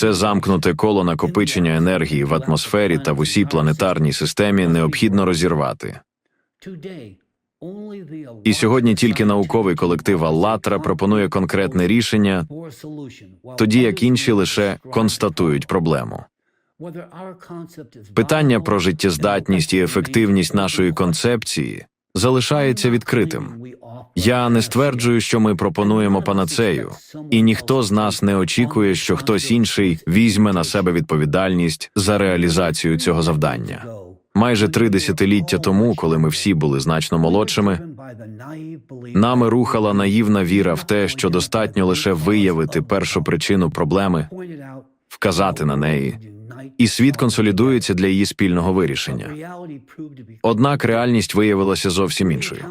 Це замкнуте коло накопичення енергії в атмосфері та в усій планетарній системі необхідно розірвати. І сьогодні тільки науковий колектив Аллатра пропонує конкретне рішення, тоді як інші лише констатують проблему. Питання про життєздатність і ефективність нашої концепції залишається відкритим. Я не стверджую, що ми пропонуємо панацею, і ніхто з нас не очікує, що хтось інший візьме на себе відповідальність за реалізацію цього завдання. Майже три десятиліття тому, коли ми всі були значно молодшими, нами рухала наївна віра в те, що достатньо лише виявити першу причину проблеми, вказати на неї, і світ консолідується для її спільного вирішення. Однак реальність виявилася зовсім іншою.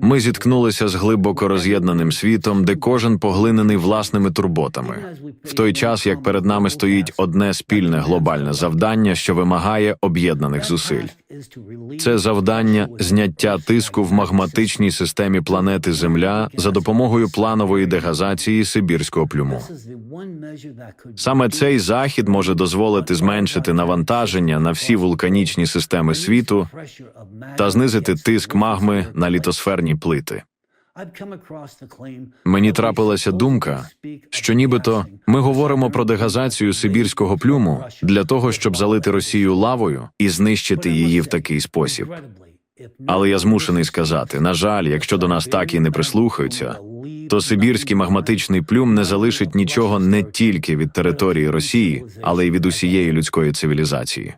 Ми зіткнулися з глибоко роз'єднаним світом, де кожен поглинений власними турботами, в той час як перед нами стоїть одне спільне глобальне завдання, що вимагає об'єднаних зусиль. Це завдання зняття тиску в магматичній системі планети Земля за допомогою планової дегазації Сибірського плюму. Саме цей захід може дозволити зменшити навантаження на всі вулканічні системи світу та знизити тиск магми на літосферні плити. Мені трапилася думка, що нібито ми говоримо про дегазацію сибірського плюму для того, щоб залити Росію лавою і знищити її в такий спосіб. Але я змушений сказати: на жаль, якщо до нас так і не прислухаються, то сибірський магматичний плюм не залишить нічого не тільки від території Росії, але й від усієї людської цивілізації.